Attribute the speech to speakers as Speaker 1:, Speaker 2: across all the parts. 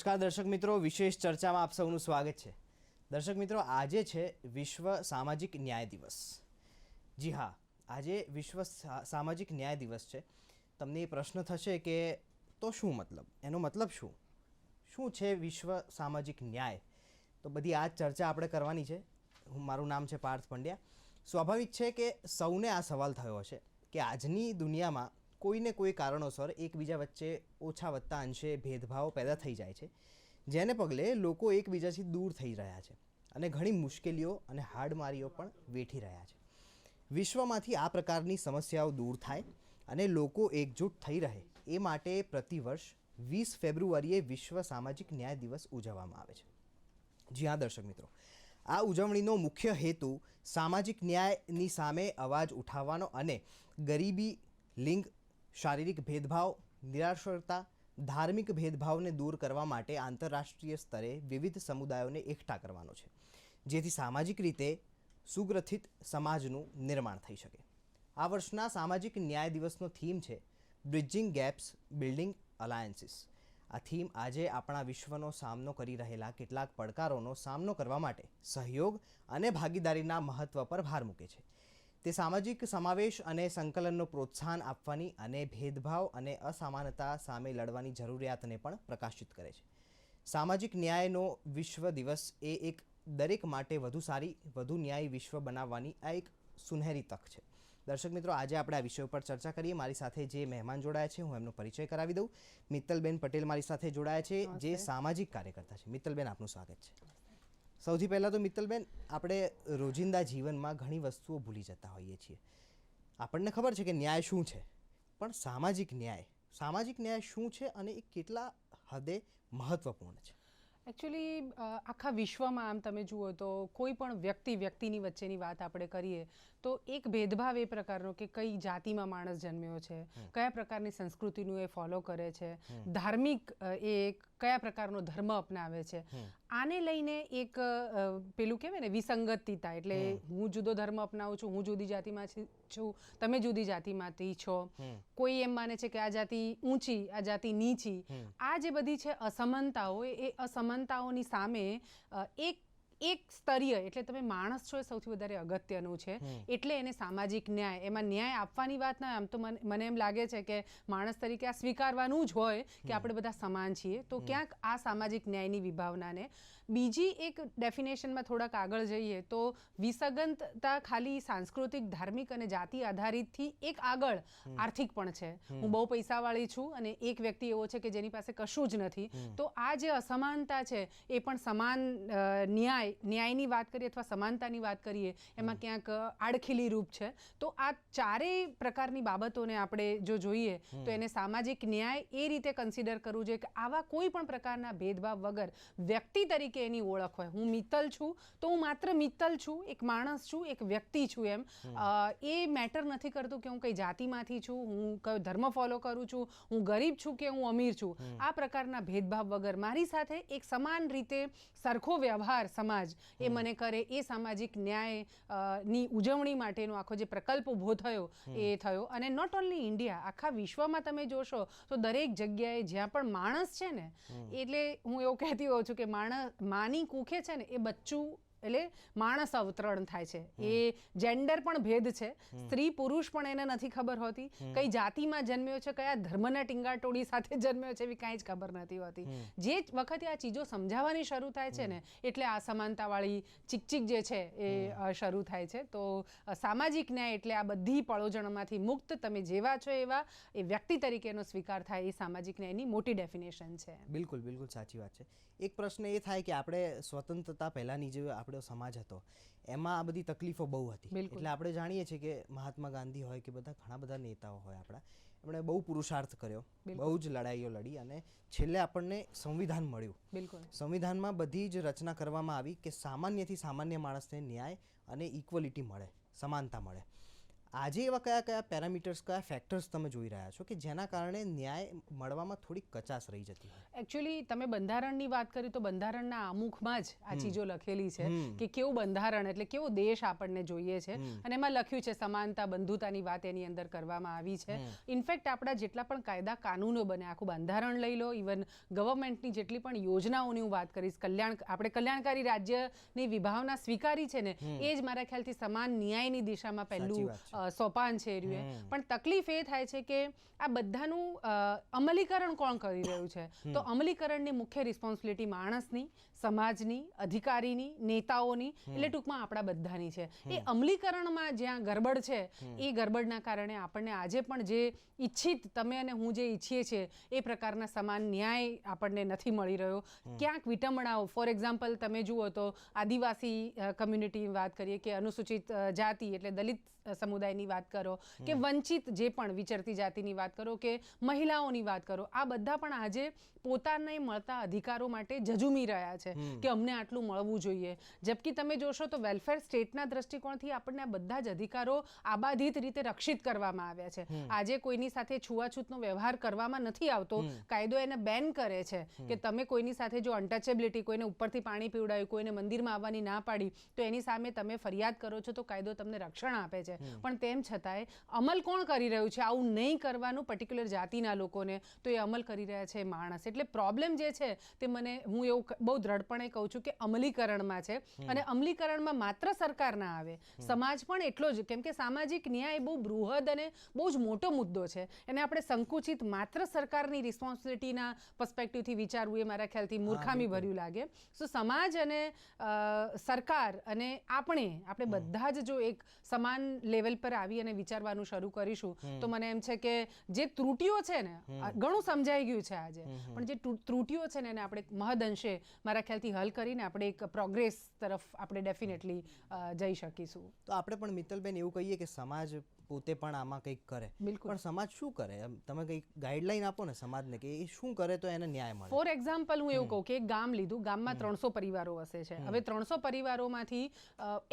Speaker 1: નમસ્કાર દર્શક મિત્રો, વિશેષ ચર્ચામાં આપ સૌનું સ્વાગત છે. દર્શક મિત્રો, આજે છે વિશ્વ સામાજિક ન્યાય દિવસ. જી હા, આજે વિશ્વ સામાજિક ન્યાય દિવસ છે. તમને એ પ્રશ્ન થશે કે, તો શું મતલબ? એનો મતલબ શું? શું છે વિશ્વ સામાજિક ન્યાય? તો બધી આ ચર્ચા આપણે કરવાની છે. હું, મારું નામ છે પાર્થ પંડ્યા. સ્વાભાવિક છે કે સૌને આ સવાલ થયો હશે કે આજની દુનિયામાં કોઈને કોઈ કારણોસર એકબીજા વચ્ચે ઓછા વધતા અંશે ભેદભાવ પેદા થઈ જાય છે. જેને પગલે લોકો એકબીજાથી દૂર થઈ રહ્યા છે અને ઘણી મુશ્કેલીઓ અને હાડમારીઓ પણ વેઠી રહ્યા છે. વિશ્વમાંથી આ પ્રકારની સમસ્યાઓ દૂર થાય અને લોકો એકજૂટ થઈ રહે એ માટે પ્રતિવર્ષ વીસ ફેબ્રુઆરીએ વિશ્વ સામાજિક ન્યાય દિવસ ઉજવવામાં આવે છે. જી હા, દર્શક મિત્રો. આ ઉજવણીનો મુખ્ય હેતુ સામાજિક ન્યાયની સામે અવાજ ઉઠાવવાનો અને ગરીબી લિંગ શારીરિક ભેદભાવ, નિરાશરતા, ધાર્મિક ભેદભાવને દૂર કરવા માટે આંતરરાષ્ટ્રીય સ્તરે વિવિધ સમુદાયોને એકઠા કરવાનો છે, જેથી સામાજિક રીતે સુગ્રથિત સમાજનું નિર્માણ થઈ શકે. આ વર્ષના સામાજિક ન્યાય દિવસનો થીમ છે બ્રિજિંગ ગેપ્સ બિલ્ડિંગ અલાયન્સીસ આ થીમ આજે આપણા વિશ્વનો સામનો કરી રહેલા કેટલાક પડકારોનો સામનો કરવા માટે સહયોગ અને ભાગીદારીના મહત્વ પર ભાર મૂકે છે. તે સામાજિક સમાવેશ અને સંકલનનો પ્રોત્સાહન આપવાની અને ભેદભાવ અને અસમાનતા સામે લડવાની જરૂરિયાતને પણ પ્રકાશિત કરે છે. સામાજિક ન્યાયનો વિશ્વ દિવસ એ એક દરેક માટે વધુ સારી વધુ ન્યાયી વિશ્વ બનાવવાની આ એક સુનહેરી તક છે. દર્શક મિત્રો આજે આપણે આ વિષય ઉપર ચર્ચા કરીએ. મારી સાથે જે મહેમાન જોડાયા છે હું એમનો પરિચય કરાવી દઉં. મિત્તલબેન પટેલ મારી સાથે જોડાયા છે જે સામાજિક કાર્યકર્તા છે. મિત્તલબેન આપનું સ્વાગત છે. સૌથી પહેલાં તો મિત્તલબેન, આપણે રોજિંદા જીવનમાં ઘણી વસ્તુઓ ભૂલી જતા હોઈએ છીએ. આપણને ખબર છે કે ન્યાય શું છે? પણ સામાજિક ન્યાય સામાજિક ન્યાય શું છે અને એ કેટલા હદે મહત્વપૂર્ણ છે?
Speaker 2: એકચ્યુઅલી આખા વિશ્વમાં આમ તમે જુઓ તો કોઈ પણ વ્યક્તિ વ્યક્તિની વચ્ચેની વાત આપણે કરીએ તો એક ભેદભાવ એ પ્રકારનો કે કઈ જાતિમાં માણસ જન્મ્યો છે કયા પ્રકારની સંસ્કૃતિનું એ ફોલો કરે છે ધાર્મિક એ કયા પ્રકારનો ધર્મ અપનાવે છે. આને લઈને એક પેલું કહેવાય ને વિસંગતતા એટલે હું જુદો ધર્મ અપનાવું છું હું જુદી જાતિમાં છું તમે જુદી જાતિમાંથી છો. કોઈ એમ માને છે કે આ જાતિ ઊંચી આ જાતિ નીચી. આ જે બધી છે અસમાનતાઓ એ અસમાનતાઓની સામે એક એક સ્તરીય એટલે તમે માણસ છો એ સૌથી વધારે અગત્યનું છે. એટલે એને સામાજિક ન્યાય એમાં ન્યાય આપવાની વાત ના આમ તો મને મને એમ લાગે છે કે માણસ તરીકે આ સ્વીકારવાનું જ હોય કે આપણે બધા સમાન છીએ. તો ક્યાંક આ સામાજિક ન્યાયની વિભાવનાને બીજી એક ડેફિનેશનમાં થોડાક આગળ જઈએ તો વિસંગતતા ખાલી સાંસ્કૃતિક ધાર્મિક અને જાતિ આધારિતથી એક આગળ આર્થિક પણ છે. હું બહુ પૈસાવાળી છું અને એક વ્યક્તિ એવો છે કે જેની પાસે કશું જ નથી. તો આ જે અસમાનતા છે એ પણ સમાન ન્યાય ન્યાયની વાત કરીએ અથવા સમાનતાની વાત કરીએ એમાં ક્યાંક આડખીલી રૂપ છે. તો આ ચારેય પ્રકારની બાબતોને આપણે જો જોઈએ તો એને સામાજિક ન્યાય એ રીતે કન્સિડર કરવું જોઈએ કે આવા કોઈ પણ પ્રકારના ભેદભાવ વગર વ્યક્તિ તરીકે એની ઓળખ હોય. હું મિત્તલ છું તો હું માત્ર મિત્તલ છું એક માણસ છું એક વ્યક્તિ છું એમ. એ મેટર નથી કરતું કે હું કઈ જાતિમાંથી છું હું કયો ધર્મ ફોલો કરું છું હું ગરીબ છું કે હું અમીર છું. આ પ્રકારના ભેદભાવ વગર મારી સાથે એક સમાન રીતે સરખો વ્યવહાર સમાજ એ મને કરે. એ સામાજિક ન્યાયની ઉજવણી માટેનો આખો જે પ્રકલ્પ ઊભો થયો એ થયો. અને નોટ ઓન્લી ઇન્ડિયા આખા વિશ્વમાં તમે જોશો તો દરેક જગ્યાએ જ્યાં પણ માણસ છે ને એટલે હું એવું કહેતી હોઉં છું કે માણસ માની કુખે છે ને એ બચ્ચું એટલે માણસ અવતરણ થાય છે. એ જેન્ડર પણ ભેદ છે. સ્ત્રી પુરુષ પણ એને નથી ખબર હોતી. કઈ જાતિમાં જન્મ્યો છે કયા ધર્મના ટીંગાટોળી સાથે જન્મ્યો છે એવી કાંઈ જ ખબર નથી હોતી. જે વખતે આ ચીજો સમજાવવાની શરૂ થાય છે ને એટલે આ સમાનતાવાળી ચીકચીક જે છે એ શરૂ થાય છે. તો સામાજિક ન્યાય એટલે આ બધી પળોજણમાંથી મુક્ત તમે જેવા છો એવા એ વ્યક્તિ તરીકેનો સ્વીકાર થાય એ સામાજિક ન્યાયની મોટી ડેફિનેશન છે.
Speaker 1: બિલકુલ બિલકુલ સાચી વાત છે. એક પ્રશ્ન એ થાય કે આપણે સ્વતંત્રતા પહેલાંની જે આપણો સમાજ હતો. એમાં આ બધી તકલીફો બહુ હતી. એટલે આપણે જાણીએ છીએ કે મહાત્મા ગાંધી હોય કે બધા ઘણા બધા નેતાઓ હોય આપણા એમણે બહુ પુરુષાર્થ કર્યો. બહુ જ લડાઈઓ લડી અને છેલ્લે આપણને સંવિધાન મળ્યું.
Speaker 2: બિલકુલ.
Speaker 1: સંવિધાનમાં બધી જ રચના કરવામાં આવી કે સામાન્યથી સામાન્ય માણસને ન્યાય અને ઇક્વલિટી મળે સમાનતા મળે. આજે એવા કયા કયા પેરામીટર્સ કયા ફેક્ટર્સ તમે જોઈ રહ્યા છો કે જેના કારણે ન્યાય મળવામાં થોડી કચાશ રહી જતી હોય?
Speaker 2: એકચ્યુઅલી તમે બંધારણની વાત કરી તો બંધારણના આમુખમાં જ આ ચીજો લખેલી છે કે કેવું બંધારણ એટલે કેવો દેશ આપણને જોઈએ છે અને એમાં લખ્યું છે સમાનતા બંધુતાની વાત એની અંદર કરવામાં આવી છે. ઇનફેક્ટ આપણા જેટલા પણ કાયદા કાનૂનો બને આખું બંધારણ લઈ લો ઇવન ગવર્મેન્ટની જેટલી પણ યોજનાઓની હું વાત કરીશ કલ્યાણ આપણે કલ્યાણકારી રાજ્યની વિભાવના સ્વીકારી છે ને એ જ મારા ખ્યાલથી સમાન ન્યાયની દિશામાં પહેલું સોપાન છે એ પણ તકલીફ એ થાય છે કે આ બધાનું અમલીકરણ કોણ કરી રહ્યું છે? તો અમલીકરણની મુખ્ય રિસ્પોન્સિબિલિટી માણસની. સમાજની અધિકારીની નેતાઓની એટલે ટૂંકમાં આપણા બધાની છે. એ અમલીકરણમાં જ્યાં ગરબડ છે એ ગરબડના કારણે આપણને આજે પણ જે ઈચ્છિત તમે અને હું જે ઈચ્છીએ છીએ એ પ્રકારના સમાન ન્યાય આપણને નથી મળી રહ્યો. ક્યાંક વિટંબણાઓ ફોર એક્ઝામ્પલ તમે જુઓ તો આદિવાસી કમ્યુનિટીની વાત કરીએ કે અનુસૂચિત જાતિ એટલે દલિત સમુદાયની વાત કરો કે વંચિત જે પણ વિચરતી જાતિની વાત કરો કે મહિલાઓની વાત કરો આ બધા પણ આજે પોતાને મળતા અધિકારો માટે જજુમી રહ્યા છે. કે અમને આટલું મળવું જોઈએ. જબકી તમે જોશો તો વેલફેર સ્ટેટના દ્રષ્ટિકોણથી આપણને આ બધા જ અધિકારો આબાધિત રીતે રક્ષિત કરવામાં આવ્યા છે. આજે કોઈની સાથે છૂવાછૂતનો વ્યવહાર કરવામાં નથી આવતો કાયદો એને બેન કરે છે કે તમે કોઈની સાથે જો અનટચેબિલિટી કોઈને ઉપરથી પાણી પીવડાવ્યું કોઈને મંદિરમાં આવવાની ના પાડી તો એની સામે તમે ફરિયાદ કરો છો તો કાયદો તમને રક્ષણ આપે છે. પણ તેમ છતાંય અમલ કોણ કરી રહ્યું છે? આવું નહીં કરવાનું પર્ટિક્યુલર જાતિના લોકોને. તો એ અમલ કરી રહ્યા છે માણસ. એટલે પ્રોબ્લેમ જે છે તે મને હું એવું બહુ બહુ દ્રઢપણે કહું છું કે અમલીકરણમાં છે. અને અમલીકરણમાં માત્ર સરકાર ના આવે. સમાજ પણ એટલો જ કેમ કે સામાજિક ન્યાય બહુ બૃહદ અને બહુ જ મોટો મુદ્દો છે. એને આપણે સંકુચિત માત્ર સરકારની રિસ્પોન્સિબિલિટીના પર્સ્પેક્ટિવથી વિચારવું એ મારા ખ્યાલથી મૂર્ખામી ભર્યું લાગે. સો સમાજ અને સરકાર અને આપણે આપણે બધા જ જો એક સમાન લેવલ પર આવી અને વિચારવાનું શરૂ કરીશું તો મને એમ છે કે જે ત્રુટીઓ છે ને ઘણું સમજાઈ ગયું છે આજે. પણ જે ત્રુ- ત્રુટીઓ છે ને એને આપણે મહદ અંશે મારા ખ્યાલથી હલ કરીને આપણે એક પ્રોગ્રેસ તરફ આપણે ડેફિનેટલી જઈ શકીશું.
Speaker 1: તો આપણે પણ મિત્તલબેન એવું કહીએ કે સમાજ પોતે પણ આમાં કંઈક કરે. પણ સમાજ શું કરે? તમે કંઈક ગાઈડલાઈન આપો ને સમાજને કે એ શું કરે તો એને ન્યાય મળે.
Speaker 2: ફોર એક્ઝામ્પલ હું એવું કહું કે એક ગામ લીધું ગામમાં ત્રણસો પરિવારો વસે છે. હવે ત્રણસો પરિવારોમાંથી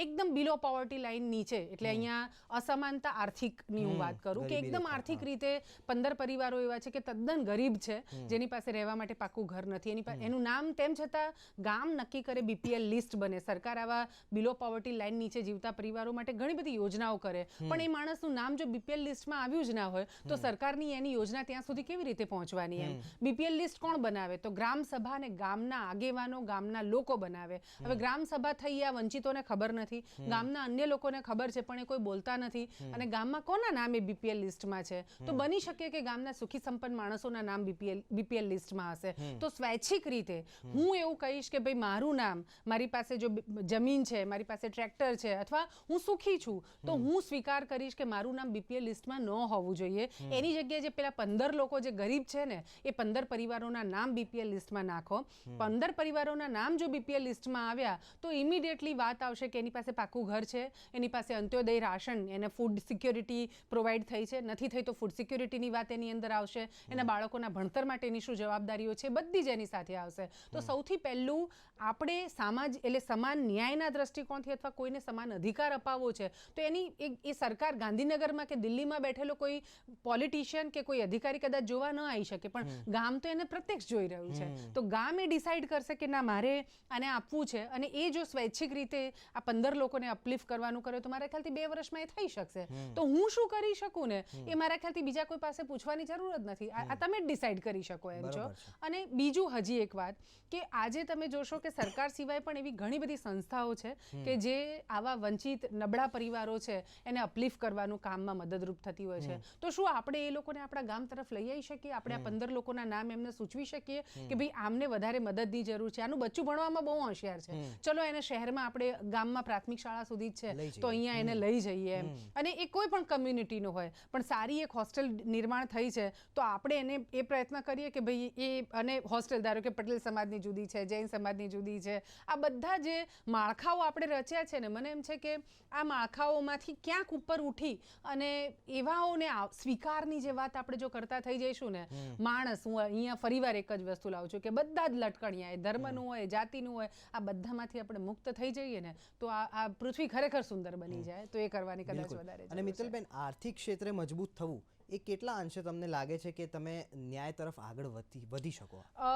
Speaker 2: એકદમ બિલો પોવર્ટી લાઈન નીચે એટલે અહીંયા અસમાનતા આર્થિકની હું વાત કરું કે એકદમ આર્થિક રીતે પંદર પરિવારો એવા છે કે તદ્દન ગરીબ છે જેની પાસે રહેવા માટે પાકું ઘર નથી. એની પાસે એનું નામ તેમ છતાં ગામ નક્કી કરે બીપીએલ લિસ્ટ બને. સરકાર આવા બિલો પોવર્ટી લાઈન નીચે જીવતા પરિવારો માટે ઘણી બધી યોજનાઓ કરે. પણ એ માણસનું નામ જો બીપીએલ લિસ્ટમાં આવ્યું જ ના હોય તો સરકારની એની યોજના ત્યાં સુધી કેવી રીતે પહોંચવાની એમ? બીપીએલ લિસ્ટ કોણ બનાવે? તો ગ્રામ સભા અને ગામના આગેવાનો ગામના લોકો બનાવે. હવે ગ્રામ સભા થઈ આ વંચિતોને ખબર નથી ગામના અન્ય લોકોને ખબર છે પણ એ કોઈ બોલતા નથી. અને ગામમાં કોના નામે બીપીએલ લિસ્ટમાં છે? તો બની શકે કે ગામના સુખી સંપન્ન માણસોના નામ બીપીએલ બીપીએલ લિસ્ટમાં હશે. તો સ્વૈચ્છિક રીતે હું એવું કહીશ કે ભાઈ મારું નામ મારી પાસે જો જમીન છે મારી પાસે ટ્રેક્ટર છે અથવા હું સુખી છું તો હું સ્વીકાર કરીશ કે મારું નામ બીપીએલ લિસ્ટમાં ન હોવું જોઈએ. એની જગ્યાએ જે પેલા પંદર લોકો જે ગરીબ છે ને એ પંદર પરિવારોના નામ બીપીએલ લિસ્ટમાં નાખો. પંદર પરિવારોના નામ જો બીપીએલ લિસ્ટમાં આવ્યા તો ઇમિડિયેટલી વાત આવશે કે એની પાસે પાકું ઘર છે એની પાસે અંત્યોદય રાશન એને ફૂડ સિક્યોરિટી પ્રોવાઈડ થઈ છે. નથી થઈ તો ફૂડ સિક્યોરિટીની વાત એની અંદર આવશે. એના બાળકોના ભણતર માટેની શું જવાબદારીઓ છે બધી જ એની સાથે આવશે. તો સૌથી પહેલું આપણે સમાજ એટલે સમાન ન્યાયના દ્રષ્ટિકોણથી અથવા કોઈને સમાન અધિકાર અપાવવો છે તો એની એ સરકાર ગાંધીનગરમાં કે દિલ્હીમાં બેઠેલો કોઈ પોલિટિશિયન કે કોઈ અધિકારી કદાચ જોવા ન આવી શકે પણ ગામ તો એને પ્રત્યક્ષ જોઈ રહ્યું છે. તો ગામ એ ડિસાઈડ કરશે કે ના મારે આને આપવું છે અને એ જો સ્વૈચ્છિક રીતે આ પંદર લોકોને અપલિફ્ટ કરવાનું કર્યું તો મારા ખ્યાલથી બે વર્ષમાં એ થઈ શકશે. તો હું શું કરી શકું ને? એ મારા ખ્યાલથી બીજા કોઈ પાસે પૂછવાની જરૂર જ નથી. આ આ તમે જ ડિસાઈડ કરી શકો એમ છો. અને બીજું હજી એક વાત કે આજે તમે જોશો કે સરકાર સિવાય પણ એવી ઘણી બધી સંસ્થાઓ છે કે જે આવા વંચિત નબળા પરિવારો છે એને અપલિફ્ટ કરવાનું કામમાં મદદરૂપ થતી હોય છે. તો શું આપણે એ લોકોને આપણા ગામ તરફ લઈ આવી શકીએ? આપણે આ પંદર લોકોના નામ એમને સૂચવી શકીએ કે ભાઈ આમને વધારે મદદની જરૂર છે? આનું બચ્ચું ભણવામાં બહુ હોશિયાર છે. ચલો એને શહેરમાં આપણે ગામમાં પ્રાથમિક શાળા સુધી જ છે તો અહીંયા એને લઈ જઈએ એમ. અને એ કોઈ પણ કમ્યુનિટીનો હોય પણ સારી એક હોસ્ટેલ નિર્માણ થઈ છે તો આપણે એને એ પ્રયત્ન કરીએ કે ભાઈ એ અને હોસ્ટેલ ધારો કે પટેલ સમાજની જુદી છે જૈન જૈન સમાજની જુદી છે. આ બધા જે માળખાઓ આપણે રચ્યા છે ને મને એમ છે કે આ માળખાઓમાંથી ક્યાંક ઉપર ઉઠી અને એવાઓને સ્વીકારની જે વાત આપણે જો કરતા થઈ જઈશું ને માણસ હું અહીંયા ફરીવાર એક જ વસ્તુ લાવું છું કે બધા જ લટકણિયા એ ધર્મનું હોય જાતિનું હોય આ બધામાંથી આપણે મુક્ત થઈ જઈએ ને તો આ આ પૃથ્વી ખરેખર સુંદર બની જાય. તો એ કરવાની કદાચ વધારે
Speaker 1: અને મિત્તલબેન આર્થિક ક્ષેત્રે મજબૂત થવું એ કેટલા અંશે તમને લાગે છે કે તમે ન્યાય તરફ આગળ વધી વધી શકો?
Speaker 2: અ,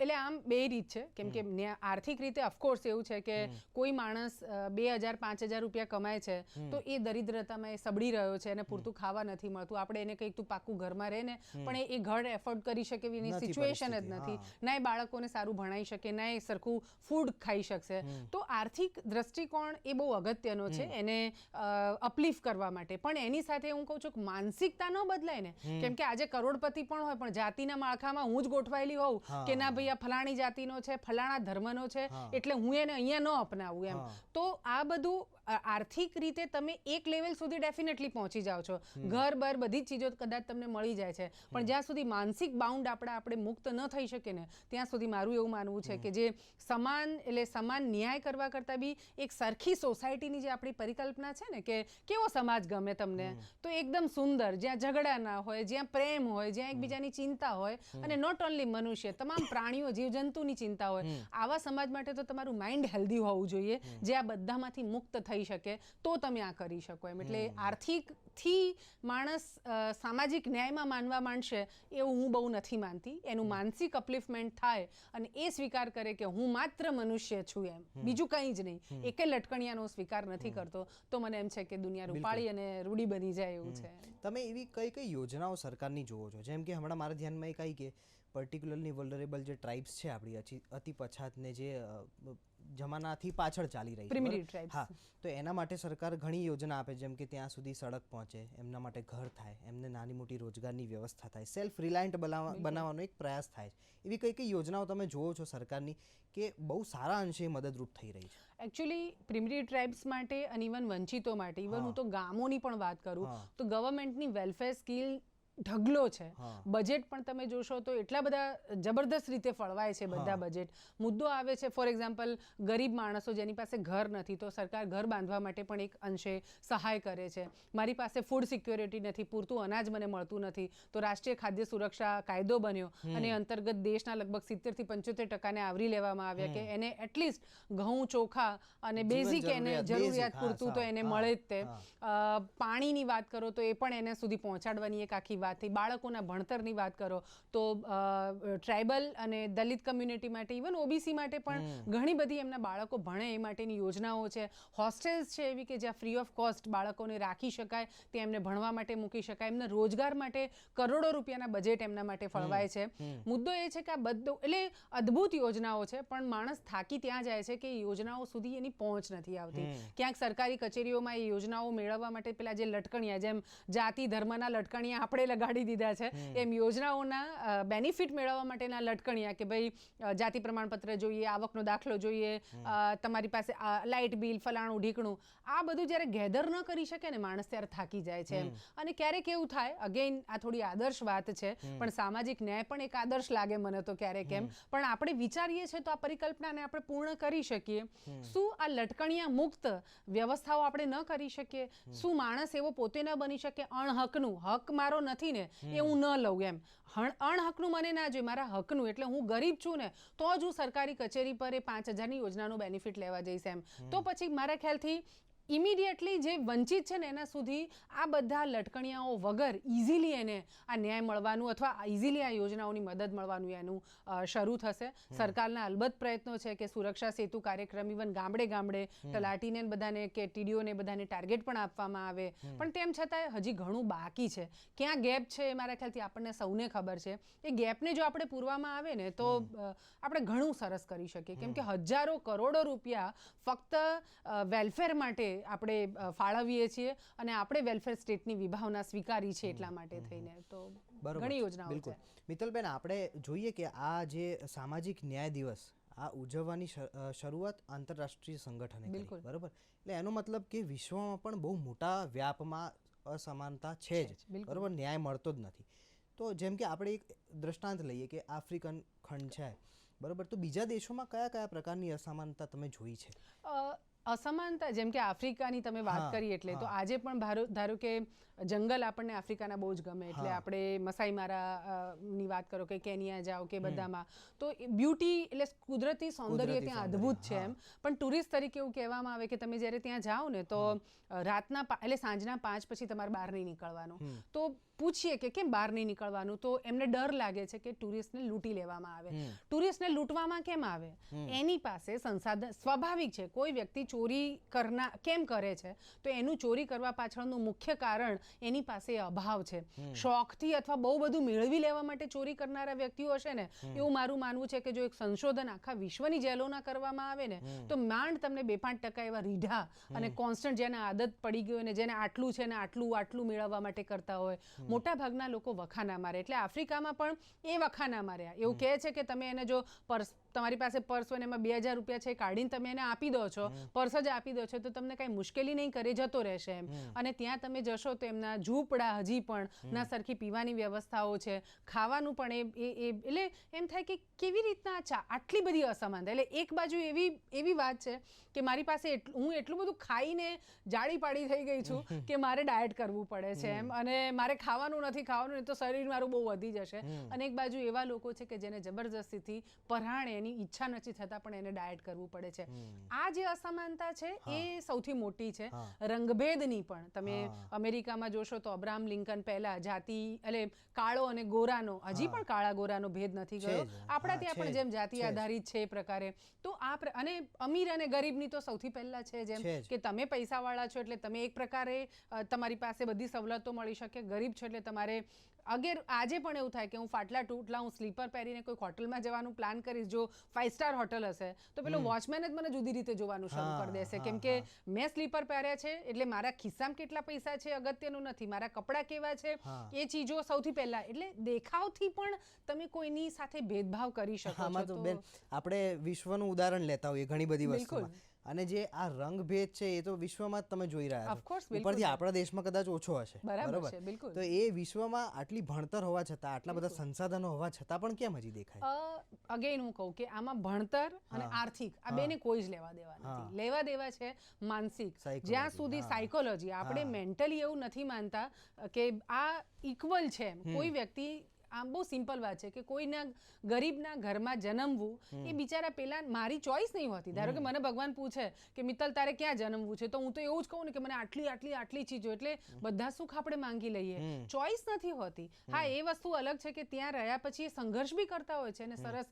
Speaker 2: એટલે આમ બે રીત છે. કેમ કે આર્થિક રીતે ઓફકોર્સ એવું છે કે કોઈ માણસ બે હજાર પાંચ હજાર રૂપિયા કમાય છે તો એ દરિદ્રતામાં એ સબડી રહ્યો છે અને પૂરતું ખાવા નથી મળતું. આપણે એને કંઈક તું પાકું ઘરમાં રહે ને પણ એ- ઘર એફોર્ડ કરી શકે એવી એની સિચ્યુએશન જ નથી. ના એ બાળકોને સારું ભણાઈ શકે ના એ સરખું ફૂડ ખાઈ શકશે. તો આર્થિક દ્રષ્ટિકોણ એ બહુ અગત્યનો છે એને અપલીફ કરવા માટે. પણ એની સાથે હું કહું છું કે માનસિકતા ન બદલાય ને કેમ કે આજે કરોડપતિ પણ હોય પણ જાતિના માળખામાં હું જ ગોઠવાયેલી હોઉં કે ના ભાઈ આ ફલાણી જાતિનો છે ફલાણા ધર્મનો છે એટલે હું એને અહીંયા ન અપનાવું એમ. તો આ બધું આર્થિક રીતે તમે એક લેવલ સુધી ડેફિનેટલી પહોંચી જાઓ છો. ઘર બર બધી જ ચીજો કદાચ તમને મળી જાય છે. પણ જ્યાં સુધી માનસિક બાઉન્ડ આપણા આપણે મુક્ત ન થઈ શકે ને ત્યાં સુધી મારું એવું માનવું છે કે જે સમાન એટલે સમાન ન્યાય કરવા કરતાં બી એક સરખી સોસાયટીની જે આપણી પરિકલ્પના છે ને કે કેવો સમાજ ગમે તમને. તો એકદમ સુંદર જ્યાં ઝઘડા ના હોય જ્યાં પ્રેમ હોય જ્યાં એકબીજાની ચિંતા હોય અને નોટ ઓનલી મનુષ્ય તમામ પ્રાણીઓ જીવજંતુની ચિંતા હોય. આવા સમાજ માટે તો તમારું માઇન્ડ હેલ્ધી હોવું જોઈએ. જે આ બધામાંથી મુક્ત થઈ શકે તો તમે આ કરી શકો એમ. એટલે આર્થિકથી માણસ સામાજિક ન્યાયમાં માનવા માંડશે એવું હું બહુ નથી માનતી. એનું માનસિક અપલિફમેન્ટ થાય અને એ સ્વીકાર કરે કે હું માત્ર મનુષ્ય છું એમ. બીજું કંઈ જ નહીં. એકે લટકણિયાનો સ્વીકાર નથી કરતો. તો મને એમ છે કે દુનિયા રૂપાળી અને રૂડી બની જાય એવું છે.
Speaker 1: તમે એવી કઈ કઈ યોજનાઓ સરકારની જોવો છો? જેમ કે હમણાં મારા ધ્યાનમાં એ કહી કે પર્ટિક્યુલરલી વલરેબલ જે ટ્રાઇબ્સ છે આપણી અતિ પછાતને જે જમાનાથી પાછળ ચાલી રહી છે. હા તો એના માટે સરકાર ઘણી યોજના આપે જેમ કે ત્યાં સુધી સડક પહોંચે એમના માટે ઘર થાય એમને નાની મોટી રોજગારની વ્યવસ્થા થાય સેલ્ફ રિલાયન્ટ બનાવવાનો એક પ્રયાસ થાય છે. એવી કઈ કઈ યોજનાઓ તમે જોવો છો સરકારની કે બહુ સારા અંશે મદદરૂપ થઈ રહી છે?
Speaker 2: એકચ્યુઅલી પ્રિમિટિવ ટ્રાઇબ્સ માટે અને ઇવન વંચિતો માટે ઇવન હું. તો ગામોની પણ વાત કરું તો ગવર્મેન્ટની વેલફેર સ્કીલ ઢગલો છે. બજેટ પણ તમે જોશો તો એટલા બધા જબરદસ્ત રીતે ફળવાય છે બધા બજેટ. મુદ્દો આવે છે ફોર એક્ઝામ્પલ ગરીબ માણસો જેની પાસે ઘર નથી તો સરકાર ઘર બાંધવા માટે પણ એક અંશે સહાય કરે છે. મારી પાસે ફૂડ સિક્યોરિટી નથી પૂરતું અનાજ મને મળતું નથી તો રાષ્ટ્રીય ખાદ્ય સુરક્ષા કાયદો બન્યો અને અંતર્ગત દેશના લગભગ સિત્તેરથી પંચોતેર ટકાને આવરી લેવામાં આવ્યા કે એને એટલીસ્ટ ઘઉં ચોખા અને બેઝિક એને
Speaker 1: જરૂરિયાત,
Speaker 2: પૂરતું તો એને મળે જ તે. પાણીની વાત કરો તો એ પણ એને સુધી પહોંચાડવાની એક આખી વાત થઈ બાળકોના ભણતરની વાત કરો તો ટ્રાઇબલ અને દલિત કમ્યુનિટી માટે ઇવન ઓબીસી માટે પણ ઘણી બધી એમના બાળકો ભણે એ માટેની યોજનાઓ છે. હોસ્ટેલ્સ છે એવી કે જ્યાં ફ્રી ઓફ કોસ્ટ બાળકોને રાખી શકાય તે એમને ભણવા માટે મૂકી શકાય. એમને રોજગાર માટે કરોડો રૂપિયાના બજેટ એમના માટે ફળવાય છે. મુદ્દો એ છે કે આ બધું એટલે અદ્ભુત યોજનાઓ છે પણ માણસ થાકી ત્યાં જાય છે કે યોજનાઓ સુધી એની પહોંચ નથી આવતી. ક્યાંક સરકારી કચેરીઓમાં એ યોજનાઓ મેળવવા માટે પેલા જે લટકણિયા જેમ જાતિ ધર્મના લટકણિયા આપણે લગાડી દીધા છે. એમ યોજનાઓના બેનિફિટ મેળવવા માટેના લટકણિયા કે ભાઈ જાતિ પ્રમાણપત્ર જોઈએ આવકનો દાખલો જોઈએ તમારી પાસે લાઇટ બિલ ફલાણું ઢીકણું આ બધું જ્યારે ગેધર ન કરી શકે ને માણસ ત્યારે થાકી જાય છે એમ. અને ક્યારેક એવું થાય અગેઇન આ થોડી આદર્શ વાત છે પણ સામાજિક ન્યાય પણ એક આદર્શ લાગે મને તો ક્યારેક એમ. પણ આપણે વિચારીએ છીએ તો આ પરિકલ્પનાને આપણે પૂર્ણ કરી શકીએ. શું આ લટકણિયા મુક્ત વ્યવસ્થાઓ આપણે ન કરી શકીએ? શું માણસ એવો પોતે ન બની શકે? અણહકનું. હક મારો નથી. ને એ હું ન લઉં એમ. હણ- અણહકનું મને ના જોઈએ મારા હકનું એટલે હું ગરીબ છું ને તો જ હું સરકારી કચેરી પર એ પાંચ હજારની યોજનાનો બેનિફિટ લેવા જઈશ એમ. તો પછી મારા ખ્યાલથી ઇમિડિયેટલી જે વંચિત છે ને એના સુધી આ બધા લટકણિયાઓ વગર ઇઝીલી એને આ ન્યાય મળવાનું અથવા ઇઝીલી આ યોજનાઓની મદદ મળવાનું એનું શરૂ થશે. સરકારના અલબત્ત પ્રયત્નો છે કે સુરક્ષા સેતુ કાર્યક્રમ ઇવન ગામડે ગામડે તલાટીને બધાને કે ટીડીઓને બધાને ટાર્ગેટ પણ આપવામાં આવે. પણ તેમ છતાં હજી ઘણું બાકી છે. ક્યાં ગેપ છે એ મારા ખ્યાલથી આપણને સૌને ખબર છે. એ ગેપને જો આપણે પૂરવામાં આવે ને તો આપણે ઘણું સરસ કરી શકીએ. કેમ કે હજારો કરોડો રૂપિયા ફક્ત વેલફેર માટે આપણે ફાળવીએ છીએ અને આપણે વેલફેર સ્ટેટની વિભાવના સ્વીકારી છે એટલા માટે થઈને. તો ઘણી યોજનાઓ
Speaker 1: બિલકુલ. મિત્તલબેન આપણે જોઈએ કે આ જે સામાજિક ન્યાય દિવસ આ ઉજવવાની શરૂઆત આંતરરાષ્ટ્રીય સંગઠને કરી. બરોબર? એટલે એનો મતલબ કે વિશ્વમાં પણ બહુ મોટા વ્યાપમાં અસમાનતા છે જ બરોબર? ન્યાય મળતો જ નથી. તો જેમ કે આપણે એક દ્રષ્ટાંત લઈએ કે આફ્રિકન ખંડ છે બરોબર? તો બીજા દેશોમાં કયા કયા પ્રકારની અસમાનતા તમે જોઈ છે?
Speaker 2: અસમાનતા જેમ કે આફ્રિકાની તમે વાત કરી એટલે તો આજે પણ ધારો ધારો કે જંગલ આપણને આફ્રિકાના બહુ જ ગમે એટલે આપણે મસાઈ મારા ની વાત કરો કે કેનિયા જાઓ કે બધામાં તો બ્યુટી એટલે કુદરતી સૌંદર્ય ત્યાં અદ્ભુત છે એમ. પણ ટુરિસ્ટ તરીકે એવું કહેવામાં આવે કે તમે જ્યારે ત્યાં જાઓ ને તો રાતના એટલે સાંજના પાંચ પછી તમારે બહાર નહીં નીકળવાનું. તો પૂછીએ કે કેમ બહાર નહીં નીકળવાનું? તો એમને ડર લાગે છે કે ટુરિસ્ટને લૂંટી લેવામાં આવે. ટુરિસ્ટને લૂંટવામાં કેમ આવે? એની પાસે સંસાધન સ્વાભાવિક છે કોઈ વ્યક્તિ ચોરી કરના કેમ કરે છે? તો એનું ચોરી કરવા પાછળનું મુખ્ય કારણ એની પાસે અભાવ છે. શોખથી અથવા બહુ બધું મેળવી લેવા માટે ચોરી કરનારા વ્યક્તિઓ હશે ને એવું મારું માનવું છે કે જો એક સંશોધન આખા વિશ્વની જેલોના કરવામાં આવે ને તો માંડ તમને બે પાંચ ટકા એવા રીઢા અને કોન્સ્ટન્ટ જેને આદત પડી ગઈ હોય ને જેને આટલું છે ને આટલું આટલું મેળવવા માટે કરતા હોય મોટા ભાગના લોકો વખાના મારે. એટલે આફ્રિકામાં પણ એ વખાના માર્યા. એવું કહે છે કે તમે એને જો તમારી પાસે પર્સ હોય એમાં બે હજાર રૂપિયા છે કાઢીને તમે એને આપી દો છો પર્સ જ આપી દો છો તો તમને કાંઈ મુશ્કેલી નહીં કરે જતો રહેશે એમ. અને ત્યાં તમે જશો તો એમના ઝૂંપડા હજી પણ ના સરખી પીવાની વ્યવસ્થાઓ છે ખાવાનું પણ એ એ એટલે એમ થાય કે કેવી રીતના અચ્છા ચા આટલી બધી અસમાનતા એટલે એક બાજુ એવી એવી વાત છે કે મારી પાસે હું એટલું બધું ખાઈને જાડી પાડી થઈ ગઈ છું કે મારે ડાયટ કરવું પડે છે એમ. અને મારે ખાવાનું નથી ખાવાનું એ તો શરીર મારું બહુ વધી જશે. અને એક બાજુ એવા લોકો છે કે જેને જબરજસ્તીથી પરાણે એની ઈચ્છા નથી થતા પણ એને ડાયટ કરવું પડે છે. આ જે અસમાનતા છે એ સૌથી મોટી છે. રંગભેદની પણ. તમે અમેરિકામાં જોશો તો અબ્રાહમ લિંકન પહેલા જાતિ એટલે કાળો અને ગોરાનો હજી પણ કાળા ગોરાનો ભેદ નથી ગયો. આપણા ત્યાં પણ જેમ જાતિ આધારિત છે એ પ્રકારે. તો આ અને અમીર અને ગરીબની તો સૌથી પહેલા છે જેમ કે તમે પૈસાવાળા છો એટલે તમે એક પ્રકારે તમારી પાસે બધી સવલતો મળી શકે. ગરીબ છો એટલે તમારે અગેર આજે પણ એવું થાય કે હું ફાટલા તૂટલા હું સ્લીપર પહેરીને કોઈ હોટલમાં જવાનું પ્લાન કરીશ જો ફાઇવ સ્ટાર હોટલ હશે તો પેલો વોચમેન જ મને જુદી રીતે જોવાનું શરૂ કરી દેશે. કેમ કે મેં સ્લીપર પહેર્યા છે એટલે મારા ખિસ્સામાં કેટલા પૈસા છે અગત્યનું નથી. મારા કપડાં કેવા છે એ ચીજો સૌથી પહેલા. એટલે દેખાવથી પણ તમે કોઈની સાથે ભેદભાવ કરી શકો છો
Speaker 1: તો
Speaker 2: તો
Speaker 1: બેન આપણે વિશ્વનું ઉદાહરણ લેતા હોઈએ ઘણી બધી
Speaker 2: બિલકુલ.
Speaker 1: વસ્તુમાં. અને જે આ રંગભેદ છે એ તો વિશ્વમાં જ તમે જોઈ રહ્યા છો. ઉપરથી આપણા દેશમાં કદાચ ઓછો હશે.
Speaker 2: બરાબર છે, બિલકુલ.
Speaker 1: તો એ વિશ્વમાં આટલી ભણતર હોવા છતાં આટલા બધા સંસાધનો હોવા છતાં પણ કેમ હજી દેખાય?
Speaker 2: અગેન હું કહું કે આમાં ભણતર અને આર્થિક આ બેને કોઈ જ લેવા દેવા નથી. લેવા દેવા છે માનસિક. જ્યાં સુધી સાયકોલોજી આપણે મેન્ટલી એવું નથી માનતા કે આ ઇક્વલ છે કોઈ વ્યક્તિ આમ બહુ સિમ્પલ વાત છે કે કોઈના ગરીબના ઘરમાં જન્મવું એ બિચારા પેલા મારી ચોઈસ નહીં હોતી. ધારો કે મને ભગવાન પૂછે કે મિત્તલ તારે ક્યાં જન્મવું છે? તો હું તો એવું જ કહું ને કે મને આટલી આટલી આટલી ચીજો એટલે બધા સુખ આપણે માંગી લઈએ. ચોઈસ નથી હોતી. હા એ વસ્તુ અલગ છે કે ત્યાં રહ્યા પછી એ સંઘર્ષ બી કરતા હોય છે અને સરસ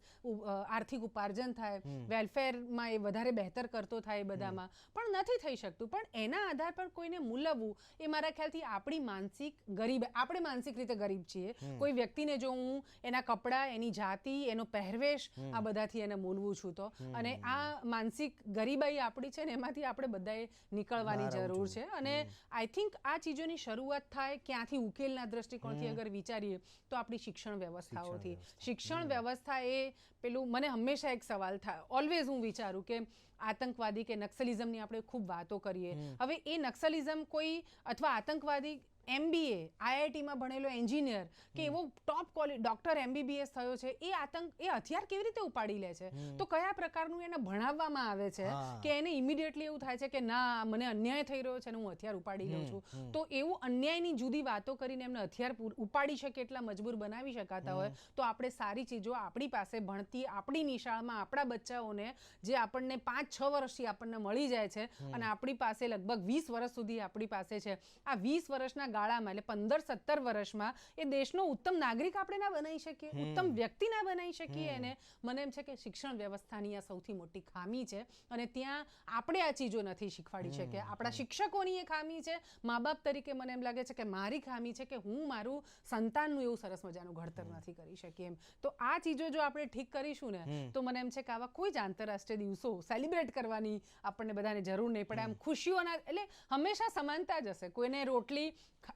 Speaker 2: આર્થિક ઉપાર્જન થાય. વેલફેરમાં એ વધારે બહેતર કરતો થાય એ બધામાં. પણ નથી થઈ શકતું. પણ એના આધાર પર કોઈને મૂલવવું એ મારા ખ્યાલથી આપણી માનસિક ગરીબ આપણે માનસિક રીતે ગરીબ છીએ. કોઈ વ્યક્તિને જો હું એના કપડાં એની જાતિ એનો પહેરવેશ આ બધાથી એને મૂલવું છું તો. અને આ માનસિક ગરીબાઈ આપણી છે ને એમાંથી આપણે બધાએ નીકળવાની જરૂર છે. અને આઈ થિંક આ ચીજોની શરૂઆત થાય ક્યાંથી ઉકેલના દ્રષ્ટિકોણથી અગર વિચારીએ તો આપણી શિક્ષણ વ્યવસ્થાઓથી. શિક્ષણ વ્યવસ્થા. એ પેલું મને હંમેશા એક સવાલ થાય. ઓલવેઝ હું વિચારું કે આતંકવાદી કે નક્સલિઝમની આપણે ખૂબ વાતો કરીએ. હવે એ નક્સલિઝમ કોઈ અથવા આતંકવાદી એમબીએ આઈઆઈટીમાં ભણેલો એન્જિનિયર કે એવો ટોપ ક્વોલિટી ડોક્ટર એમબીબીએસ થયો છે એ આતંક એ હથિયાર કેવી રીતે ઉપાડી લે છે? તો કયા પ્રકારનું એને ભણાવવામાં આવે છે? કે એને ઇમિડિયેટલી એવું થાય છે કે ના મને અન્યાય થઈ રહ્યો છે અને હું હથિયાર ઉપાડી લઉં છું? તો એવું અન્યાયની જુદી વાતો કરીને એમને હથિયાર ઉપાડી શકે એટલા મજબૂર બનાવી શકાતા હોય તો આપણે સારી ચીજો આપણી પાસે ભણતી આપણી નિશાળમાં આપણા બચ્ચાઓને જે આપણને પાંચ છ વર્ષથી આપણને મળી જાય છે અને આપણી પાસે લગભગ વીસ વર્ષ સુધી આપણી પાસે છે આ વીસ વર્ષના ગાળામાં એટલે પંદર સત્તર વર્ષમાં એ દેશનો ઉત્તમ નાગરિક આપણે ના બનાવી શકીએ ઉત્તમ વ્યક્તિ ના બનાવી શકીએ અને મને એમ છે કે શિક્ષણ વ્યવસ્થાની આ સૌથી મોટી ખામી છે અને ત્યાં આપણે આ ચીજો નથી શીખવાડી શકીએ. આપણા શિક્ષકોની એ ખામી છે. મા બાપ તરીકે મને એમ લાગે છે કે મારી ખામી છે કે હું મારું સંતાનનું એવું સરસ મજાનું ઘડતર નથી કરી શકી એમ. તો આ ચીજો જો આપણે ઠીક કરીશું ને તો મને એમ છે કે આવા કોઈ જ આંતરરાષ્ટ્રીય દિવસો સેલિબ્રેટ કરવાની આપણને બધાને જરૂર નહીં પડે. આમ ખુશીઓના એટલે હંમેશા સમાનતા જ હશે. કોઈને રોટલી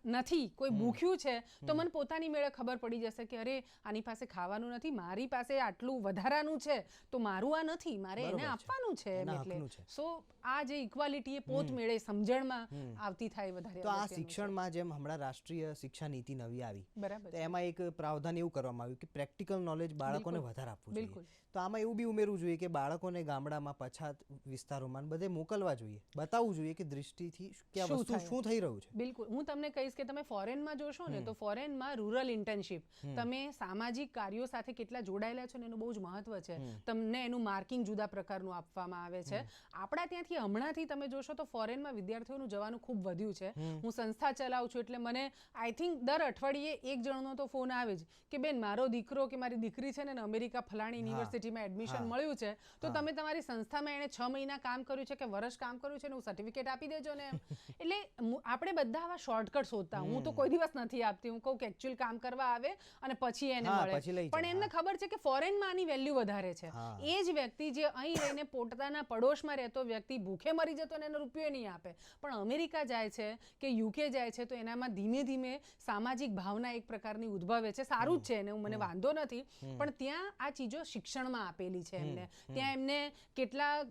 Speaker 2: નથી કોઈ ભૂખ્યું છે તો મને પોતાની મેળે ખબર પડી જશે કે અરે આની પાસે ખાવાનું નથી મારી પાસે આટલું વધારાનું છે તો મારું આ નથી મારે એને આપવાનું છે એટલે. સો આ જે ઇક્વાલિટી એ પોત મેળે સમજણમાં આવતી થાય વધારે
Speaker 1: તો આ શિક્ષણમાં જેમ હમણાં રાષ્ટ્રીય શિક્ષા નીતિ નવી આવી
Speaker 2: બરાબર
Speaker 1: એમાં એક પ્રાવધાન એવું કરવામાં આવ્યું કે પ્રેક્ટિકલ નોલેજ બાળકોને વધારે આપવું
Speaker 2: બિલકુલ.
Speaker 1: જોઈએ તો આમાં એવું બી ઉમેરવું જોઈએ કે બાળકોને ગામડામાં પછાત વિસ્તારોમાં બધે મોકલવા જોઈએ. બતાવવું જોઈએ કે દ્રષ્ટિથી કે
Speaker 2: શું
Speaker 1: વસ્તુ શું થઈ રહ્યું છે.
Speaker 2: બિલકુલ. હું તમને કહીશ કે તમે ફોરેનમાં જોશો ને તો ફોરેનમાં રૂરલ ઇન્ટર્નશીપ. તમે સામાજિક કાર્યો સાથે કેટલા જોડાયેલા છો ને એનું બહુ જ મહત્વ છે. તમને એનું માર્કિંગ જુદા પ્રકારનું આપવામાં આવે છે. આપણા ત્યાંથી હમણાંથી તમે જોશો તો ફોરેનમાં વિદ્યાર્થીઓનું જવાનું ખૂબ વધ્યું છે. હું સંસ્થા ચલાવું છું એટલે મને આઈ થિંક દર અઠવાડિયે એક જણનો તો ફોન આવે જ કે બેન મારો દીકરો કે મારી દીકરી છે ને અમેરિકા ફલાણી યુનિવર્સિટીમાં એડમિશન મળ્યું છે તો તમે તમારી સંસ્થામાં એણે છ મહિના કામ કર્યું છે કે વર્ષ કામ કર્યું છે ને હું સર્ટિફિકેટ આપી દેજો ને એમ. એટલે આપણે બધા આવા શોર્ટકટ શોધતા. હું તો કોઈ દિવસ નથી આપતી. હું કહું કે એકચ્યુઅલ કામ કરવા આવે અને પછી એને મળે. પણ એમને ખબર છે કે ફોરેનમાં આની વેલ્યુ વધારે છે. એ જ વ્યક્તિ જે અહીં રહીને પોતાના પડોશમાં રહેતો વ્યક્તિ ભૂખે મરી જતો અને એને રૂપિયો નહીં આપે. પણ અમેરિકા જાય છે કે યુકે જાય છે તો એનામાં ધીમે ધીમે સામાજિક ભાવના એક પ્રકારની ઉદ્ભવે છે. સારું જ છે એને હું મને વાંધો નથી. પણ ત્યાં આ ચીજો શિક્ષણમાં આપેલી છે એમને. ત્યાં એમને કેટલા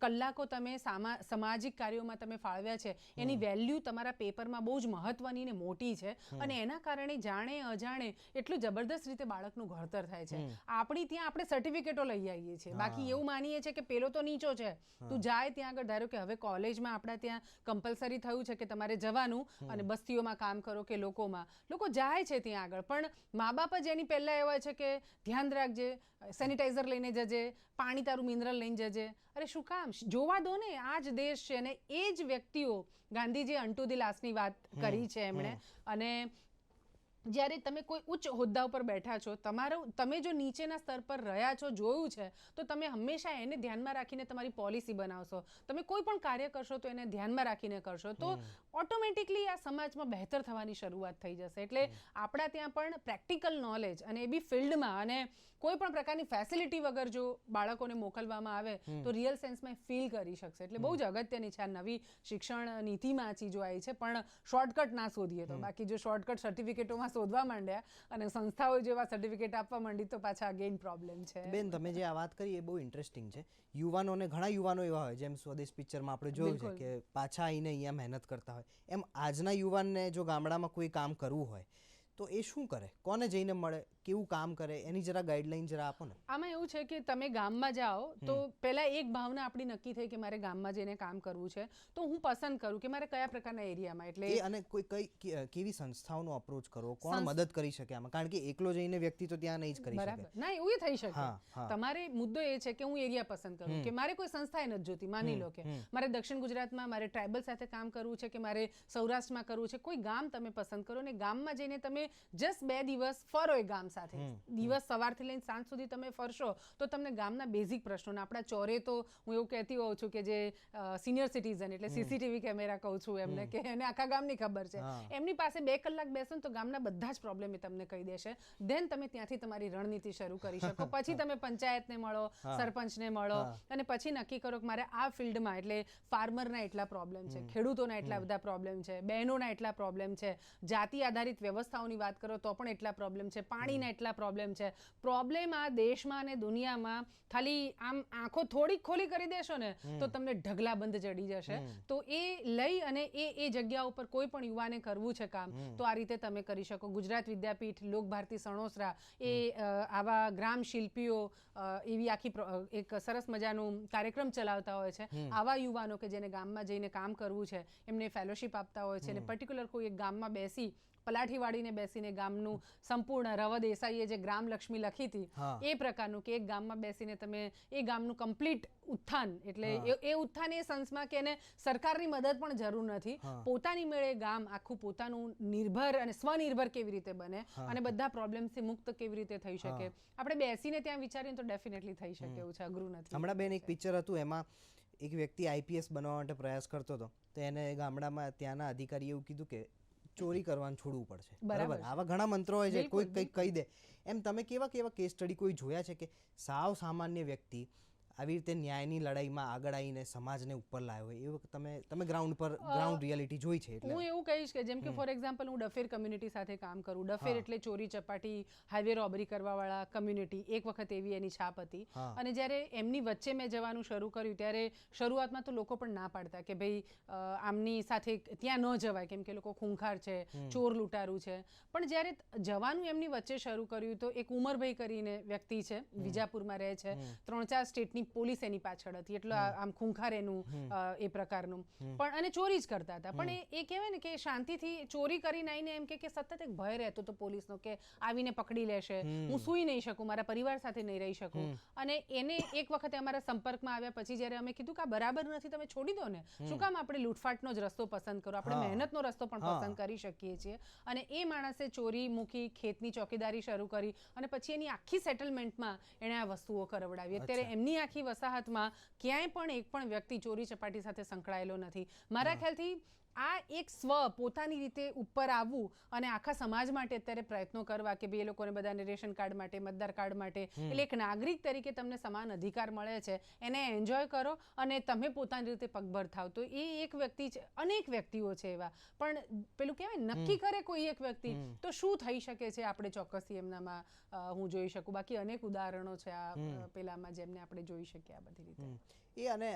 Speaker 2: કલાકો તમે સામા સામાજિક કાર્યોમાં તમે ફાળવ્યા છે એની વેલ્યુ તમારા પેપરમાં બહુ જ મહત્વની ને મોટી છે અને એના કારણે જાણે અજાણે એટલું જબરદસ્ત રીતે બાળકનું ઘડતર થાય છે. આપણી ત્યાં આપણે સર્ટિફિકેટો લઈ આવીએ છીએ. બાકી એવું માનીએ છીએ કે પેલો તો નીચો છે. તું જાય ત્યાં આગળ ધારો કે હવે કોલેજમાં આપણા ત્યાં કમ્પલસરી થયું છે કે તમારે જવાનું અને બસ્તીઓમાં કામ કરો કે લોકોમાં. લોકો જાય છે ત્યાં આગળ પણ મા બાપ જ એની પહેલાં એવા છે કે ધ્યાન રાખજે સેનિટાઈઝર લઈને જજે પાણી તારું મિનરલ લઈને જજે. અરે શું કામ? જોવા દો ને આ જ દેશ છે અને એ જ વ્યક્તિઓ ગાંધીજી અંટુ ધી લાસ્ટની વાત કરી છે એમણે. અને જ્યારે તમે કોઈ ઉચ્ચ હોદ્દા ઉપર બેઠા છો તમારું તમે જો નીચેના સ્તર પર રહ્યા છો જોયું છે તો તમે હંમેશા એને ધ્યાનમાં રાખીને તમારી પોલિસી બનાવશો. તમે કોઈ પણ કાર્ય કરશો તો એને ધ્યાનમાં રાખીને કરશો. તો ઓટોમેટિકલી આ સમાજમાં બહેતર થવાની શરૂઆત થઈ જશે. એટલે આપણા ત્યાં પણ પ્રેક્ટિકલ નોલેજ અને એ બી ફિલ્ડમાં અને કોઈ પણ પ્રકારની ફેસિલિટી વગર જો બાળકોને મોકલવામાં આવે તો રિયલ સેન્સમાં ફીલ કરી શકશે. એટલે બહુ જ અગત્યની છે આ નવી શિક્ષણ નીતિમાં આ ચીજો આવી છે પણ શોર્ટકટ ના શોધીએ તો. બાકી જો શોર્ટકટ સર્ટિફિકેટોમાં શોધવા માંડ્યા અને સંસ્થાઓ જેવા સર્ટિફિકેટ આપવા માંડી તો પાછા અગેન પ્રોબ્લેમ છે.
Speaker 1: બેન તમે જે આ વાત કરી એ બહુ ઇન્ટરેસ્ટિંગ છે. યુવાનોને ઘણા યુવાનો એવા હોય જેમ સ્વદેશ પિક્ચરમાં આપણે જોયું છે કે પાછા આવીને અહીંયા મહેનત કરતા હોય. એમ આજના યુવાનને જો ગામડામાં કોઈ કામ કરવું હોય તો એ શું કરે? કોને જઈને મળે? કેવું કામ કરે એની જરા ગાઈડલાઈન જરા આપો ને.
Speaker 2: આમાં એવું છે કે તમે ગામમાં જાઓ તો પહેલા એક ભાવના આપણી નક્કી થઈ કે મારે ગામમાં જઈને કામ કરવું છે. તો હું પસંદ કરું કે મારે કયા પ્રકારના એરિયામાં એટલે
Speaker 1: અને કોઈ કઈ કેવી સંસ્થાઓનો અપ્રોચ કરવો કોણ મદદ કરી શકે આમાં? કારણ કે એકલો જઈને વ્યક્તિ તો ત્યાં નહીં જ કરી શકે.
Speaker 2: ના એવું થઈ શકે. તમારે મુદ્દો એ છે કે હું એરિયા પસંદ કરું કે મારે કોઈ સંસ્થા એ નથી જોતી માની લો કે. મારે દક્ષિણ ગુજરાતમાં મારે ટ્રાઇબલ સાથે કામ કરવું છે કે મારે સૌરાષ્ટ્રમાં કરવું છે કોઈ ગામ તમે પસંદ કરો ને ગામમાં જઈને તમે જસ્ટ બે દિવસ ફરો એ ગામ સાથે. દિવસ સવારથી લઈને સાંજ સુધી તમે ફરશો તો તમને ગામના બેઝિક પ્રશ્નોના આપણા ચોરે તો હું એવું કહેતી હોઉં છું કે જે સિનિયર સિટીઝન એટલે સીસીટીવી કેમેરા કહું છું એમને કે એને આખા ગામની ખબર છે. એમની પાસે બે કલાક બેસો તો ગામના બધા જ પ્રોબ્લેમ એ તમને કહી દેશે. દેન તમે ત્યાંથી તમારી રણનીતિ શરૂ કરી શકો. પછી તમે પંચાયતને મળો સરપંચને મળો અને પછી નક્કી કરો કે મારે આ ફિલ્ડમાં એટલે ફાર્મરના એટલા પ્રોબ્લેમ છે ખેડૂતોના એટલા બધા પ્રોબ્લેમ છે બહેનોના એટલા પ્રોબ્લેમ છે જાતિ આધારિત વ્યવસ્થાઓની વાત કરો તો પણ એટલા પ્રોબ્લેમ છે પાણીના એટલા પ્રોબ્લેમ છે. પ્રોબ્લેમ આ દેશમાં અને દુનિયામાં ખાલી આમ આંખો થોડીક ખોલી કરી દેશો ને તો તમને ઢગલા બંધ ચડી જશે. તો એ લઈ અને એ એ જગ્યા ઉપર કોઈ પણ યુવાને કરવું છે કામ તો આ રીતે તમે કરી શકો. ગુજરાત વિદ્યાપીઠ લોકભારતી સણોસરા એ આવા ગ્રામ શિલ્પીઓ એવી આખી એક સરસ મજાનું કાર્યક્રમ ચલાવતા હોય છે. આવા યુવાનો કે જેને ગામમાં જઈને કામ કરવું છે એમને ફેલોશિપ આપતા હોય છે અને પર્ટિક્યુલર કોઈ એક ગામમાં બેસી પલાઠી વાળીને બેસીને ગામનું સંપૂર્ણ રવ દેસાઈએ જે ગ્રામ લક્ષ્મી લખી હતી એ પ્રકારનું કે એક ગામમાં બેસીને તમે એ ગામનું કમ્પ્લીટ ઉત્થાન એટલે એ- ઉત્થાન એ સંસમાં કે એને સરકારની મદદ પણ જરૂર નથી. પોતાની મેળે ગામ આખું પોતાનું નિર્ભર અને સ્વનિર્ભર કેવી રીતે બને અને બધા પ્રોબ્લેમથી મુક્ત કેવી રીતે થઈ શકે. આપણે બેસીને ત્યાં વિચારીએ તો ડેફિનેટલી થઈ શકે એવું છે અઘરું નથી.
Speaker 1: હમણાં બેન એક પિક્ચર હતું એમાં એક વ્યક્તિ આઈપીએસ બનવા માટે પ્રયાસ કરતો હતો. તો એને ગામડામાં ત્યાંના અધિકારીએ એવું કીધું કે ચોરી કરવાનું છોડવું પડશે.
Speaker 2: બરાબર
Speaker 1: આવા ઘણા મંત્રો હોય છે કોઈ કંઈક કહી દે. એમ તમે કેવા કેવા કેસ સ્ટડી કોઈ જોયા છે કે સાવ સામાન્ય વ્યક્તિ આવી રીતે ન્યાયની લડાઈમાં આગળ આવીને સમાજને ઉપર લાવ્યો હોય એવું તમે તમે ગ્રાઉન્ડ પર ગ્રાઉન્ડ રિયાલિટી જોઈ છે એટલે?
Speaker 2: હું એવું કહીશ કે જેમ કે ફોર એક્ઝામ્પલ હું ડફેર કમ્યુનિટી સાથે કામ કરું ડફેર એટલે ચોરી ચપાટી હાઈવે રોબરી કરવાવાળા કમ્યુનિટી એક વખત એવી એની છાપ હતી. અને જ્યારે એમની વચ્ચે મેં જવાનું શરૂ કર્યું ત્યારે શરૂઆતમાં તો લોકો પણ ના પાડતા કે ભાઈ આમની સાથે ત્યાં ન જવાય કેમ કે લોકો ખૂંખાર છે ચોર લૂંટારું છે. પણ જ્યારે જવાનું એમની વચ્ચે શરૂ કર્યું તો એક ઉમરભાઈ કરીને વ્યક્તિ છે વિજાપુરમાં રહે છે. ત્રણ ચાર સ્ટેટની પોલીસ એની પાછળ હતી. એટલે આમ ખૂંખાર એનું એ પ્રકારનું. પણ અને ચોરી જ કરતા હતા. પણ એ કહેવાય ને કે શાંતિથી ચોરી કરીને આવીને એમ કે સતત એક ભય રહેતો હતો પોલીસનો કે આવીને પકડી લેશે. હું સૂઈ નહીં શકું મારા પરિવાર સાથે નહીં રહી શકું. અને એને એક વખતે અમારા સંપર્કમાં આવ્યા પછી જ્યારે અમે કીધું કે આ બરાબર નથી તમે છોડી દો ને. શું કામ આપણે લૂંટફાટનો જ રસ્તો પસંદ કરો? આપણે મહેનતનો રસ્તો પણ પસંદ કરી શકીએ છીએ. અને એ માણસે ચોરી મૂકી ખેતની ચોકીદારી શરૂ કરી અને પછી એની આખી સેટલમેન્ટમાં એણે આ વસ્તુઓ કરવડાવી. અત્યારે એમની આખી વસાહતમાં ક્યાંય પણ એક પણ વ્યક્તિ ચોરી ચપાટી સાથે સંકળાયેલો નથી. મારા ખ્યાલથી આ એક સ્વ પોતાની રીતે ઉપર આવવું અને આખા સમાજ માટે અત્યારે પ્રયત્નો કરવા કે ભાઈ એ લોકોને બધાને રેશન કાર્ડ માટે મતદાર કાર્ડ માટે એટલે એક નાગરિક તરીકે તમને સમાન અધિકાર મળે છે એને એન્જોય કરો અને તમે પોતાની રીતે પગભર થાવ. તો એ એક વ્યક્તિ છે અનેક વ્યક્તિઓ છે એવા. પણ પેલું કહેવાય નક્કી કરે કોઈ એક વ્યક્તિ તો શું થઈ શકે છે આપણે ચોક્કસથી એમનામાં હું જોઈ શકું? બાકી અનેક ઉદાહરણો છે આ પેલામાં જેમને આપણે જોઈ શકીએ આ બધી રીતે.
Speaker 1: એ અને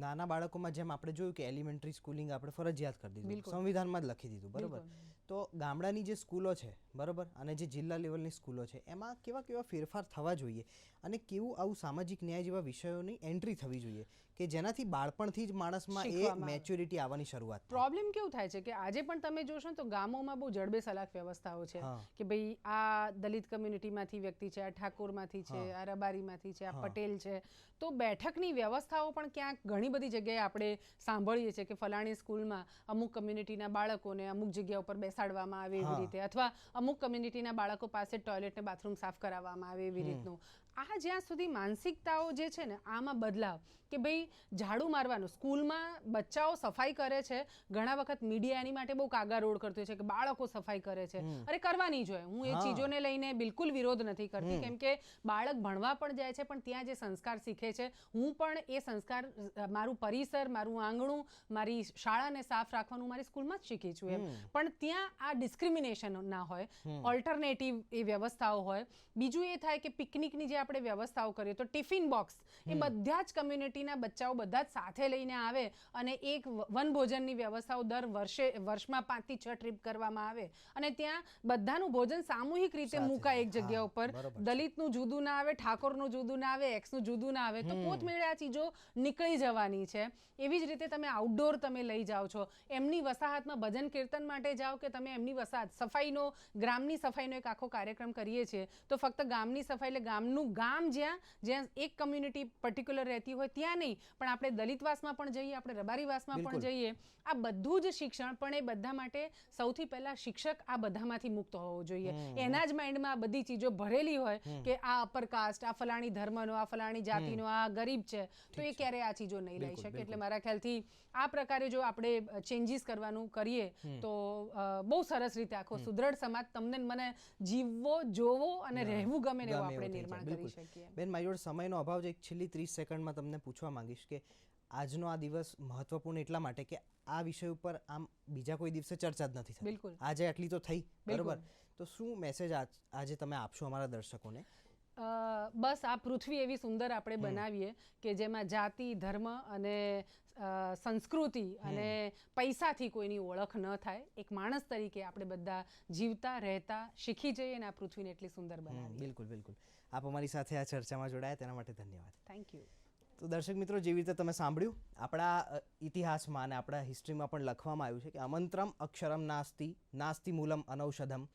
Speaker 1: નાના બાળકોમાં જેમ આપણે જોયું કે એલિમેન્ટરી સ્કૂલિંગ આપણે ફરજિયાત કરી દીધું. સંવિધાનમાં જ લખી દીધું બરાબર. તો ગામડાની જે સ્કૂલો છે બરાબર? અને જે જિલ્લા લેવલની સ્કૂલો છે એમાં કેવા કેવા ફેરફાર થવા જોઈએ અને કેવું આવું સામાજિક ન્યાય જેવા વિષયોની એન્ટ્રી થવી જોઈએ કે જેનાથી બાળપણથી જ માણસમાં એ મેચ્યોરિટી આવવાની શરૂઆત
Speaker 2: પ્રોબ્લેમ કેવું થાય છે કે આજે પણ તમે જોશો તો ગામોમાં બહુ જડબે સલાક વ્યવસ્થાઓ છે કે ભાઈ આ દલિત કમ્યુનિટીમાંથી વ્યક્તિ છે આ ઠાકોરમાંથી છે આ રબારીમાંથી છે આ પટેલ છે. તો બેઠકની વ્યવસ્થાઓ પણ ક્યાંક ઘણી બધી જગ્યાએ આપણે સાંભળીએ છીએ કે ફલાણી સ્કૂલમાં અમુક કમ્યુનિટીના બાળકોને અમુક જગ્યા ઉપર બેસાડવામાં આવે એવી રીતે. અથવા અમુક કમ્યુનિટીના બાળકો પાસે ટોયલેટ ને બાથરૂમ સાફ કરાવવામાં આવે એવી રીતનું. આ જ્યાં સુધી માનસિકતાઓ જે છે ને આમાં બદલાવ કે ભાઈ ઝાડુ મારવાનું સ્કૂલમાં બચ્ચાઓ સફાઈ કરે છે ઘણા વખત મીડિયા એની માટે બહુ કાગારોડ કરતું છે કે બાળકો સફાઈ કરે છે. અરે કરવાની જોઈએ. હું એ ચીજોને લઈને બિલકુલ વિરોધ નથી કરતી. કેમ કે બાળક ભણવા પણ જાય છે પણ ત્યાં જે સંસ્કાર શીખે છે હું પણ એ સંસ્કાર મારું પરિસર મારું આંગણું મારી શાળાને સાફ રાખવાનું મારી સ્કૂલમાં જ શીખી છું એમ. પણ ત્યાં આ ડિસ્ક્રિમિનેશન ના હોય ઓલ્ટરનેટિવ એ વ્યવસ્થાઓ હોય. બીજું એ થાય કે પિકનિકની જે આપણે વ્યવસ્થાઓ કરીએ તો ટિફિન બોક્સ એ બધા જ કમ્યુનિટીના બચ્ચાઓ બધા જ સાથે લઈને આવે અને એક વનભોજનની વ્યવસ્થાઓ દર વર્ષે વર્ષમાં પાંચથી છ ટ્રીપ કરવામાં આવે. અને ત્યાં બધાનું ભોજન સામૂહિક રીતે મૂકાય એક જગ્યા ઉપર. દલિતનું જુદું ના આવે ઠાકોરનું જુદું ના આવે એક્સનું જુદું ના આવે તો પોતમેળે આ ચીજો નીકળી જવાની છે. એવી જ રીતે તમે આઉટડોર તમે લઈ જાઓ છો. એમની વસાહતમાં ભજન કીર્તન માટે જાઓ કે તમે એમની વસાહત સફાઈનો ગ્રામની સફાઈનો એક આખો કાર્યક્રમ કરીએ છીએ તો ફક્ત ગામની સફાઈ એટલે ગામનું ગામ જ્યાં જ્યાં એક કમ્યુનિટી પર્ટિક્યુલર રહેતી હોય ત્યાં નહીં પણ આપણે દલિતવાસમાં પણ જઈએ આપણે રબારીવાસમાં પણ જઈએ આ બધું જ શિક્ષણ પણ એ બધા માટે સૌથી પહેલા શિક્ષક આ બધામાંથી મુક્ત હોવો જોઈએ. એના જ માઇન્ડમાં આ બધી ચીજો ભરેલી હોય કે આ અપર કાસ્ટ આ ફલાણી ધર્મનો આ ફલાણી જાતિનો આ ગરીબ છે તો એ ક્યારે આ ચીજો નહીં લઈ શકે. એટલે મારા ખ્યાલથી આ પ્રકારે જો આપણે ચેન્જીસ કરવાનું કરીએ તો બહુ સરસ રીતે આખો સુદૃઢ સમાજ તમને મને જીવવો જોવો અને રહેવું ગમે એવું આપણે નિર્માણ કરી
Speaker 1: બિલકુલ. બેન મારી જોડે સમયનો અભાવ છે એક છેલ્લી ત્રીસ સેકન્ડમાં તમને પૂછવા માંગીશ કે આજનો આ દિવસ મહત્વપૂર્ણ એટલા માટે કે આ વિષય ઉપર આમ બીજા કોઈ દિવસે ચર્ચા જ નથી થતી
Speaker 2: બિલકુલ.
Speaker 1: આજે આટલી તો થઈ. બરોબર તો શું મેસેજ આજે તમે આપશો અમારા દર્શકોને
Speaker 2: બસ આ પૃથ્વી એવી સુંદર આપણે બનાવીએ કે જેમાં જાતિ ધર્મ અને સંસ્કૃતિ અને પૈસાથી કોઈની ઓળખ ન થાય. એક માણસ તરીકે આપણે બધા જીવતા રહેતા શીખી જઈએ અને આ પૃથ્વીને એટલી સુંદર
Speaker 1: બનાવી
Speaker 2: બનાવીએ.
Speaker 1: બિલકુલ બિલકુલ. આપ અમારી સાથે આ ચર્ચામાં જોડાયા તેના માટે ધન્યવાદ.
Speaker 2: થેન્ક યુ
Speaker 1: તો દર્શક મિત્રો જેવી રીતે તમે સાંભળ્યું આપણા ઇતિહાસમાં અને આપણા હિસ્ટ્રીમાં પણ લખવામાં આવ્યું છે કે અમંત્રમ અક્ષરમ નાસ્તિ નાસ્તિ મૂલમ અનૌષધમ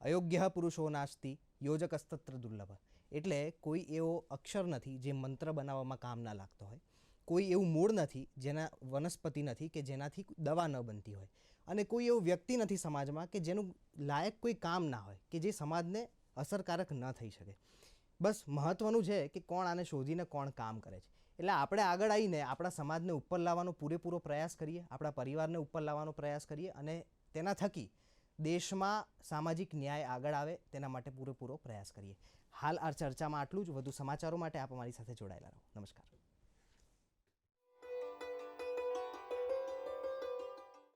Speaker 1: અયોગ્ય પુરુષો નાસ્તિ યોજક અસ્તત્ર દુર્લભ. એટલે કોઈ એવો અક્ષર નથી જે મંત્ર બનાવવામાં કામ ના લાગતો હોય. કોઈ એવું મૂળ નથી, જેના વનસ્પતિ નથી કે જેનાથી દવા ન બનતી હોય. અને કોઈ એવું વ્યક્તિ નથી સમાજમાં કે જેનું લાયક કોઈ કામ ના હોય, કે જે સમાજને અસરકારક ન થઈ શકે. બસ મહત્ત્વનું છે કે કોણ આને શોધીને કોણ કામ કરે છે. એટલે આપણે આગળ આવીને આપણા સમાજને ઉપર લાવવાનો પૂરેપૂરો પ્રયાસ કરીએ, આપણા પરિવારને ઉપર લાવવાનો પ્રયાસ કરીએ અને તેના થકી દેશમાં સામાજિક ન્યાય આગળ આવે તેના માટે પૂરેપૂરો પ્રયાસ કરીએ. હાલ આ ચર્ચામાં આટલું જ. વધુ સમાચારો માટે આપ અમારી સાથે જોડાયેલા રહો. નમસ્કાર.